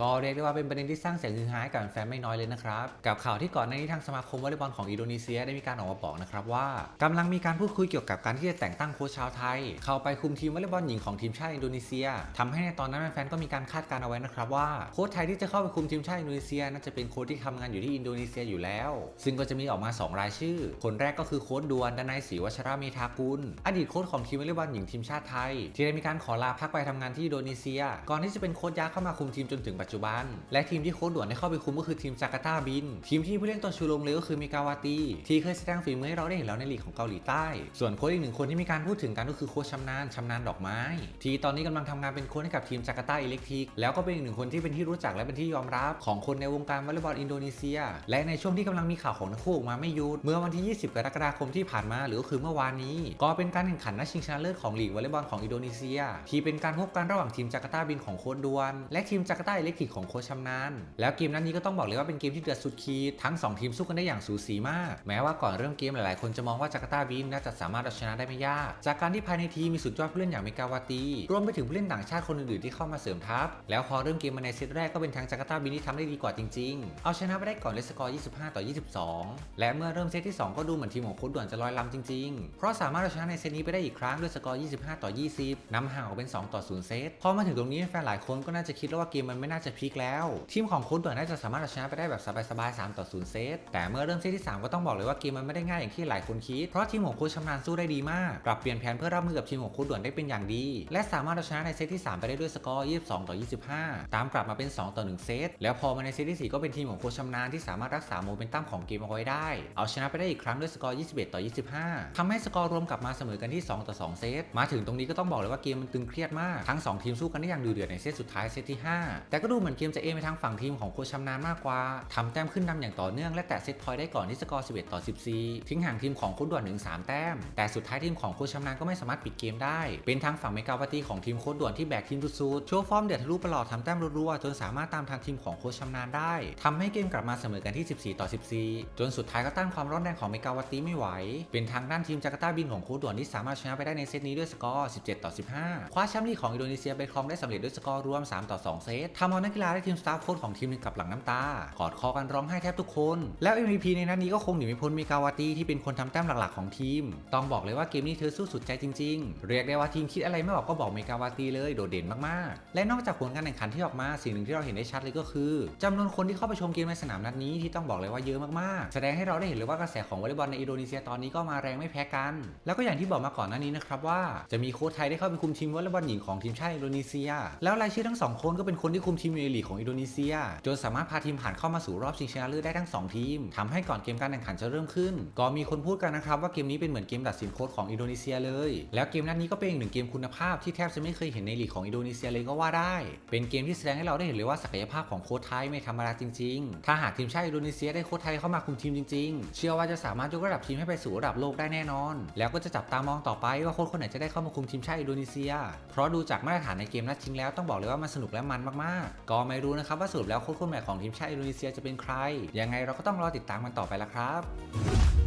ก็เรียกได้ว่าเป็นประเด็นที่สร้างเสียงฮือฮาให้กับแฟนไม่น้อยเลยนะครับ กับข่าวที่ก่อนหน้านี้ทางสมาคมวอลเลย์บอลของอินโดนีเซียได้มีการออกมาบอกนะครับว่ากำลังมีการพูดคุยเกี่ยวกับการที่จะแต่งตั้งโค้ชชาวไทย เข้าไปคุมทีมวอลเลย์บอลหญิงของทีมชาติอินโดนีเซียทำให้ในตอนนั้นแฟนๆก็มีการคาดการเอาไว้นะครับว่าโค้ชไทยที่จะเข้าไปคุมทีมชาติอินโดนีเซียน่าจะเป็นโค้ชที่ทำงานอยู่ที่อินโดนีเซียอยู่แล้ว ซึ่งก็จะมีออกมาสองรายชื่อ คนแรกก็คือโค้ชดวนดนัยศรีวัชระเมธากุลอดีตโค้ชของทีมวอลเลย์บอลหญิงทีมชาติไทย ที่ได้มีการขอลาพักไปทำงานที่อินโดนีเซีย ก่อนที่จะเป็นโค้ชย้ายเข้ามาคุมทีมจนถึงปัจจุบัน และทีมที่โค้ชด่วนได้เข้าไปคุมก็คือทีมจาการ์ตาบิน ทีมที่ผู้เล่นตัวชูโรงเลยก็คือมิกาวาตีที่เคยแสดงฝีมือให้เราได้เห็นแล้วในลีกของเกาหลีใต้ ส่วนโค้ชอีกหนึ่งคนที่มีการพูดถึงกันก็คือโค้ชชำนาญชำนาญดอกไม้ ที่ตอนนี้กำลังทำงานเป็นโค้ชให้กับทีมจาการ์ตาอิเล็กทริก แล้วก็เป็นอีกหนึ่งคนที่เป็นที่รู้จักและเป็นที่ยอมรับของคนในวงการวอลเลย์บอลอินโดนีเซีย และในช่วงที่กำลังมีข่าวของทั้งคู่ออกมาไม่หยุดเมื่อวันที่ 20 กรกฎาคมที่ผ่านมาหรือก็คือเมื่อวานนี้ ก็เป็นการแข่งขันนัดชิงชนะเลิศของลีกวอลเลย์บอลของอินโดนีเซีย ที่เป็นการพบกันระหว่างทีมจาการ์ตาบินของโค้ชดวน และทีมจาการ์ตาอิเล็กทริกของโค้ชชำนาญแล้วเกมนั้นนี้ก็ต้องบอกเลยว่าเป็นเกมที่เดือดสุดขีดทั้งสองทีมสู้กันได้อย่างสูสีมาก แม้ว่าก่อนเริ่มเกมหลายๆ คนจะมองว่าจาการ์ตาบินน่าจะสามารถเอาชนะได้ไม่ยาก จากการที่ภายในทีมมีสุดยอดผู้เล่นอย่างเมกาวาตี รวมไปถึงผู้เล่นต่างชาติคนอื่นๆที่เข้ามาเสริมทัพ แล้วพอเริ่มเกมมาในเซตแรกก็เป็นทางจาการ์ตาบินที่ทำได้ดีกว่าจริง ๆ เอาชนะไปได้ก่อนเลยสกอร์ 25 ต่อ 22 และเมื่อเริ่มเซตที่ 2 ก็ดูเหมือนทีมของโค้ชด่วนจะลอยลำจริง ๆ เพราะสามารถเอาชนะในเซตนี้ไปได้อีกครั้งด้วยสกอร์ 25 ต่อ 20นำห่างออกเป็น 2 ต่อ 0 เซต พอมาถึงตรงนี้แฟนหลายคนก็น่าจะคิดแล้วว่าเกมมันไม่น่าจะพลิกแล้ว ทีมของโค้ชด่วนน่าจะสามารถเอาชนะไปได้แบบสบายๆ3ต่อ0เซตแต่เมื่อเริ่มเซตที่ 3 ก็ต้องบอกเลยว่าเกมมันไม่ได้ง่ายอย่างที่หลายคนคิด เพราะทีมของค้ชชำนาญสู้ได้ดีมาก ปรับเปลี่ยนแผนเพื่อรับมือกับทีมของค้ชด่วนได้เป็นอย่างดี และสามารถเอาชนะในเซตที่ 3 ไปได้ด้วยสกอร์22 ต่อ 25 ตามกลับมาเป็น 2 ต่อ 1 เซต แล้วพอมาในเซตที่ 4 ก็เป็นทีมของค้ชชำนาญที่สามารถรักษาโมเมนตัมของเกมเอาไว้ได้ เอาชนะไปได้อีกครั้งด้วยสกอร์ 21 ต่อ 25ทำให้สกอร์รวมกลับมาเสมอกันที่ 2 ต่อ 2 เซต มาถึงตรงนี้ก็ต้องบอกเลยว่าเกมมันตึงเครียดมาก ทั้ง 2 ทีมสู้กันได้อย่างดุเดือดในเซตสุดท้ายเซตที่ 5 แต่ก็ดูดูเหมือนเกมจะเอไปทางฝั่งทีมของโคชชำนาญมากกว่าทำแต้มขึ้นนำอย่างต่อเนื่องและแตะเซตพอยต์ได้ก่อนที่สกอร์11ต่อ 14 ทิ้งห่างทีมของโคชด่วนถึง3แต้ม แต่สุดท้ายทีมของโคชชำนาญก็ไม่สามารถปิดเกมได้ เป็นทางฝั่งเมกาวาตีของทีมโคชด่วนที่แบกทีมสุดๆโชว์ฟอร์มเดือดทะลุประหลอดทำแต้มรัวๆจนสามารถตามทันทีมของโคชชำนาญได้ทำให้เกมกลับมาเสมอกันที่ 14 ต่อ 14 จนสุดท้ายก็ต้านความร้อนแรงของเมกาวาตีไม่ไหว เป็นทางด้านทีมจาการ์ตาบินของโคชด่วนที่สามารถชนะไปได้ในเซตนี้ด้วยสกอร์ 17 ต่อ 15 คว้าแชมป์ลีกของอินโดนีเซียไปครองได้สำเร็จด้วยสกอร์รวม 3 ต่อ 2 เซตทำเอานักกีฬาและทีมสตาฟโค้ชของทีมหนึงกับหลังน้ำตากอดคอกันร้องไห้แทบทุกคน แล้ว MVP ในนัดนี้ก็คงหนีไม่พ้นเมกาวาตีที่เป็นคนทำแต้มหลักๆของทีม ต้องบอกเลยว่าเกมนี้เธอสู้สุดใจจริง ๆ เรียกได้ว่าทีมคิดอะไรไม่ออกก็บอกเมกาวาตีเลยโดดเด่นมากๆ และนอกจากผลการแข่งขันที่ออกมาสิ่งหนึ่งที่เราเห็นได้ชัดเลยก็คือจำนวนคนที่เข้าไปชมเกมในสนามนัดนี้ที่ต้องบอกเลยว่าเยอะมากๆ แสดงให้เราได้เห็นเลยว่ากระแสของวอลเลย์บอลในอินโดนีเซียตอนนี้ก็มาแรงไม่แพ้กัน แล้วก็อย่างที่บอกมาก่อนหน้านี้นะครับว่าจะมีโค้ชไทยได้เข้าไปคุมทีมวอลเลย์บอลหญิงของทีมชาติอินโดนีเซีย แล้วรายชื่อทั้งสองคนก็เป็นคนที่คุมทีมในลีของอินโดนีเซีย จนสามารถพาทีมผ่านเข้ามาสู่รอบชิงชนะเลิศได้ทั้งสองทีมทำให้ก่อนเกมการแข่งขันจะเริ่มขึ้น ก็มีคนพูดกันนะครับว่าเกมนี้เป็นเหมือนเกมตัดสินโค้ชของอินโดนีเซียเลย แล้วเกมนัดนี้ก็เป็นอีกหนึ่งเกมคุณภาพที่แทบจะไม่เคยเห็นในลีกของอินโดนีเซียเลยก็ว่าได้ เป็นเกมที่แสดงให้เราได้เห็นเลยว่าศักยภาพของโค้ชไทยไม่ธรรมดาจริง ๆ ถ้าหากทีมชาติอินโดนีเซียได้โค้ชไทยเข้ามาคุมทีมจริง ๆ เชื่อว่าจะสามารถยกระดับทีมให้ไปสู่ระดับโลกได้แน่นอน แล้วก็จะจับตามองต่อไปว่าโค้ชคนไหนจะได้เข้ามาคุมทีมชาติอินโดนีเซีย เพราะดูจากมาตรฐานในเกมนัดชิงแล้วต้องบอกเลยว่ามันสนุกและมันมากๆก็ไม่รู้นะครับว่าสรุปแล้วโค้ชคนใหม่ของทีมชาติอินโดนีเซียจะเป็นใคร ยังไงเราก็ต้องรอติดตามกันต่อไปละครับ